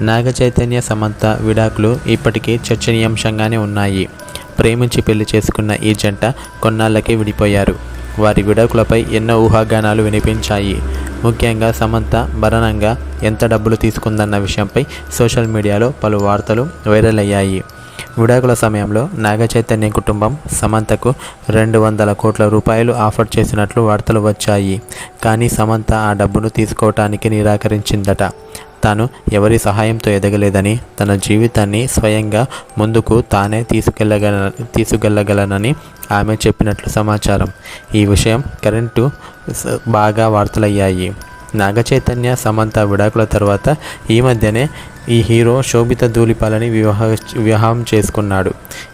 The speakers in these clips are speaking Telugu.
నాగ చైతన్య సమంత విడాకులు ఇప్పటికీ చర్చనీయాంశంగానే ఉన్నాయి. ప్రేమించి పెళ్ళి చేసుకున్న ఈ జంట కొన్నాళ్ళకే విడిపోయారు. వారి విడాకులపై ఎన్నో ఊహాగానాలు వినిపించాయి. ముఖ్యంగా సమంత భరణంగా ఎంత డబ్బులు తీసుకుందన్న విషయంపై సోషల్ మీడియాలో పలు వార్తలు వైరల్ అయ్యాయి. విడాకుల సమయంలో నాగ చైతన్య కుటుంబం సమంతకు రెండు వందల కోట్ల రూపాయలు ఆఫర్ చేసినట్లు వార్తలు వచ్చాయి. కానీ సమంత ఆ డబ్బును తీసుకోవటానికి నిరాకరించిందట. తాను ఎవరి సహాయంతో ఎదగలేదని తన జీవితాన్ని స్వయంగా ముందుకు తానే తీసుకెళ్ళగల తీసుకెళ్ళగలనని ఆమె చెప్పినట్లు సమాచారం. ఈ విషయం కరెంటు బాగా వార్తలయ్యాయి. నాగచైతన్య సమంత విడాకుల తర్వాత ఈ మధ్యనే ఈ హీరో శోభిత ధూళిపాలని వివాహ వివాహం చేసుకున్నాడు.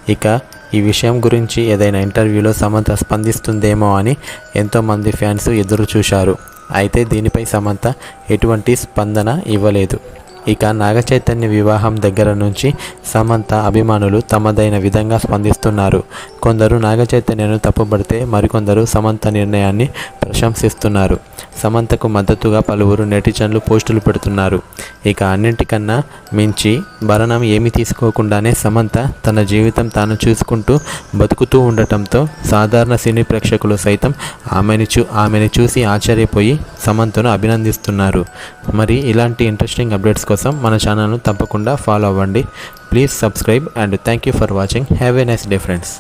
ఇక ఈ విషయం గురించి ఏదైనా ఇంటర్వ్యూలో సమంత స్పందిస్తుందేమో అని ఎంతోమంది ఫ్యాన్స్ ఎదురు చూశారు అయితే దీనిపై సమంత ఎటువంటి స్పందన ఇవ్వలేదు. ఇక నాగచైతన్య వివాహం దగ్గర నుంచి సమంత అభిమానులు తమదైన విధంగా స్పందిస్తున్నారు. కొందరు నాగచైతన్యను తప్పుపడితే మరికొందరు సమంత నిర్ణయాన్ని ప్రశంసిస్తున్నారు. సమంతకు మద్దతుగా పలువురు నెటిజన్లు పోస్టులు పెడుతున్నారు. ఇక అన్నింటికన్నా మించి భరణం ఏమి తీసుకోకుండానే సమంత తన జీవితం తాను చూసుకుంటూ బతుకుతూ ఉండటంతో సాధారణ సినీ ప్రేక్షకులు సైతం ఆమెని చూ ఆమెని చూసి ఆశ్చర్యపోయి సమంతను అభినందిస్తున్నారు. మరి ఇలాంటి ఇంట్రెస్టింగ్ అప్డేట్స్ కోసం మన ఛానల్ను తప్పకుండా ఫాలో అవ్వండి. Please subscribe and thank you for watching. Have a nice day friends